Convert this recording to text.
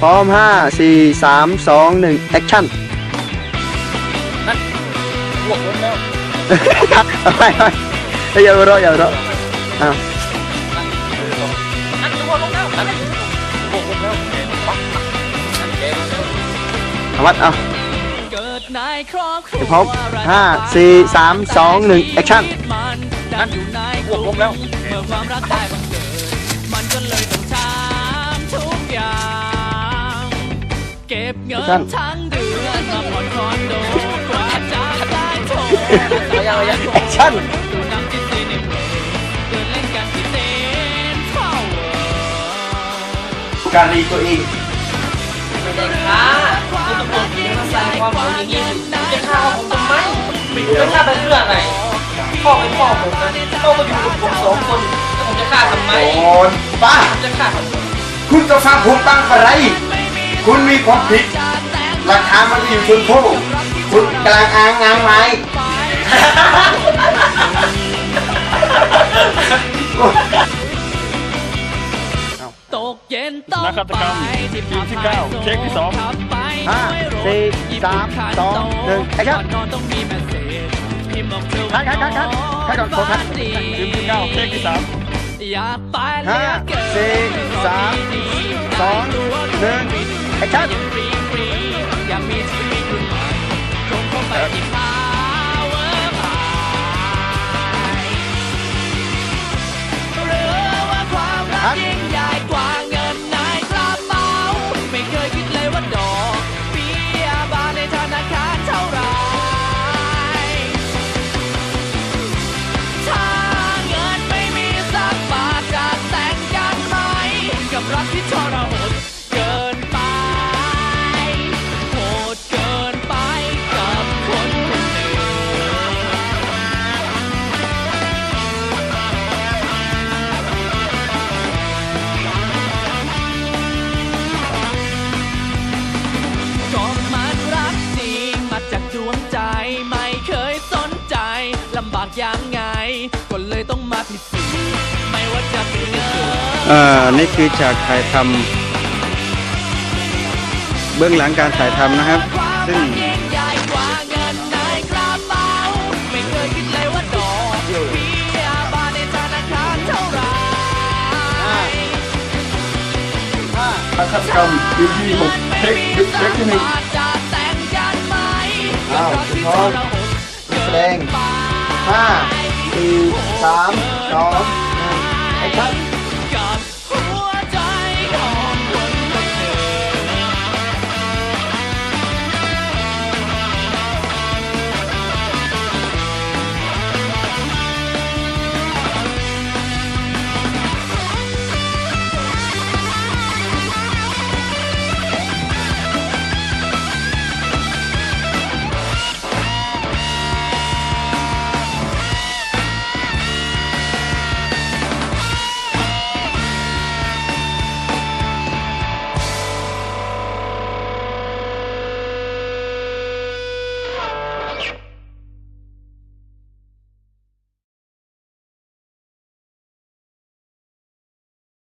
พร้อมห้าสี่สามสองหนึ่งแอคชั่นบวกลงแล้วเอาไปไปเฮ้ยอย่าหัวเราะอย่าหัวเราะอ้าวอันบวกลงแล้วอันบวกลงแล้วปักอันแกลงแล้วเอาวัดเอาเกิดในครอบครัเดี๋ยววพร้อมห้าสี่สามสองหนึ่งแอคชั่นมันดันอยู่ในบวกลงแล้วเมื่อความรักได้บังเกิดมันก็เลยต้องทำ บเงินทั้งเดือนมาผ่อนคอนโดกว่าจะได้โทรเอายังเอายังแอคชั่นดูน้ำที่ซีในเวรเดินเล่นกันที่เต็นท์ power การรีตัวเองไม่ได้ฆ่าคุณตำรวจยิงมาใส่ความผมอย่างนี้คุณจะฆ่าผมทำไมคุณจะฆ่าเป็นเพื่ออะไรพ่อเป็นพ่อผมนะพ่อก็อยู่กับผมสองคนแล้วผมจะฆ่าทำไมโอนป้าผมจะฆ่าทำไมคุณจะฟังผมตั้งอะไร คุณมีความผิดหลักฐานมันอยู่ชนโทษคุณกำลังอ้างงางไม้ตกเย็นต้องนักฆาตกรรมไปที่ทีมที่เก้าเช็คที่สองขับไปห้าด้วยรถสี่สามสองหนึ่งแอคชั่นก่อนนอนต้องมีแมสเซจพิมพ์บอกเธอคัดคัดคัดคัดคัดก่อนโฟกัสดีทีมที่เก้าเช็คที่สามอยากไปห้าเหลือเกินสี่สามสองหนึ่ง แอคชั่นยังฟรีฟรีอยากมีชีวิตรุ่นใหม่ตรงเข้าไปที่ power pie หรือว่าความรักยิ่ง อ่านี่คือฉากถ่ายทำเบื้องหลังการถ่ายทำนะครับ ซึ่งยิ่งใหญ่กว่าเงินในกระเป๋าไม่เคยคิดเลยว่าดอกเบี้ยบานที่หกเช็คเช็คที่หนึ่งหมอ้าวคุณพร้อแสดงห้าสี่สามสองหนึ่งแอคชั่น